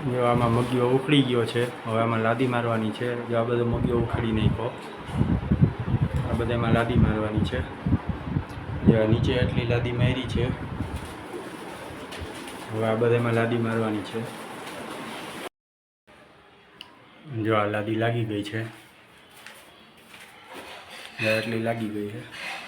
જો આમાં મગીઓ ઉખડી ગયો છે. હવે આમાં લાદી મારવાની છે. જો આ બધો મગીઓ ઉખડી નાખ્યો. આ બધામાં લાદી મારવાની છે. જો નીચે એટલી લાદી મારી છે. હવે આ બધામાં લાદી મારવાની છે. જો આ લાદી લાગી ગઈ છે. એટલી લાગી ગઈ છે.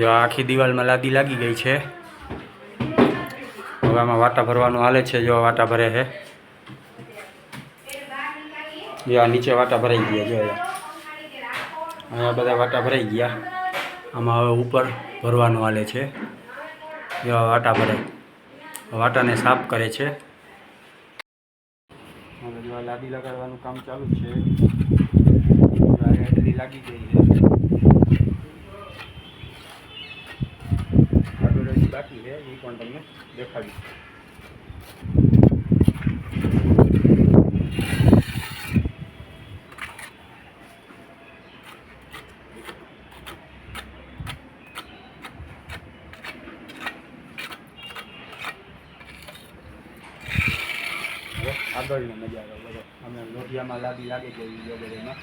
જો આખી દિવાલમાં લાદી લાગી ગઈ છે. હવે આમાં વાટા ભરવાનું હાલે છે, જો વાટા ભરે છે. જો આ નીચે વાટા ભરાઈ ગયા, જો અહીંયા. બધા વાટા ભરાઈ ગયા. આમાં હવે ઉપર ભરવાનું હાલે છે. જો વાટા ભરે. વાટાને સાફ કરે છે. લાદી લગાડવાનું કામ ચાલુ છે. લાગી ગઈ છે આગળ હજી બાકી છે એ પણ તમને દેખાડી હવે આગળનો નજારો બધો અમે લોઢિયામાં લાદી લાગી છે બધામાં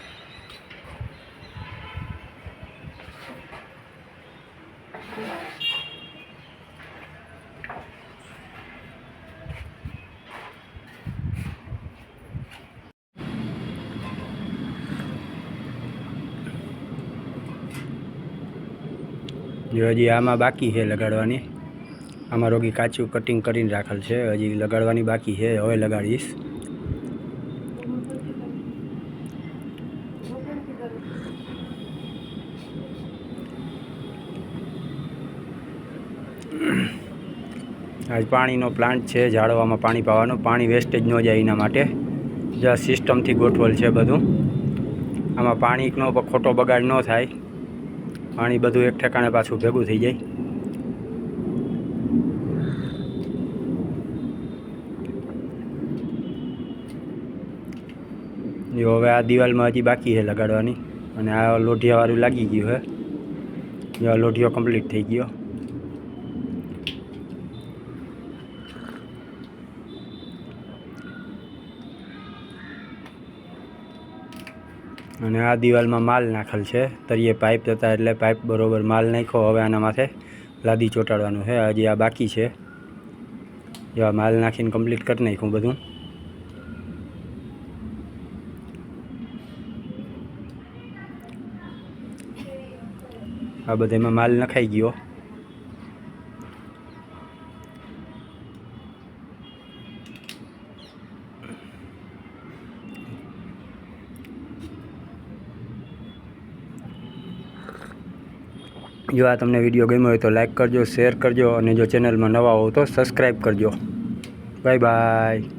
જો હજી આમાં બાકી છે લગાડવાની. આમાં રોગી કાચું કટિંગ કરીને રાખેલ છે. હજી લગાડવાની બાકી છે. હવે લગાડીશ. આજ પાણીનો પ્લાન્ટ છે. ઝાડવામાં પાણી પાવાનો. પાણી વેસ્ટેજ ન જાય એના માટે. જ્યાં સિસ્ટમથી ગોઠવેલ છે બધું. આમાં પાણીનો ખોટો બગાડ ન થાય. પાણી બધું એક ઠેકાણે પાછું ભેગું થઈ જાય. જો હવે આ દિવાલમાં હજી બાકી છે લગાડવાની. અને આ લોઢિયાવાળું લાગી ગયું છે. જો લોઢિયો કમ્પ્લીટ થઈ ગયો. અને આ દિવાલમાં માલ નાખેલ છે. તરીએ પાઇપ હતા એટલે પાઇપ બરોબર માલ નાખ્યો. હવે આના માથે લાદી ચોંટાડવાનું છે. હજી આ બાકી છે. જો માલ નાખીને કમ્પ્લીટ કરી નાખ્યું બધું. આ બધામાં માલ નખાઈ ગયો. જો આ તમને વીડિયો ગમ્યો હોય તો લાઈક કરજો શેર કરજો અને જો ચેનલમાં નવા હો તો સબસ્ક્રાઈબ કરજો. Bye bye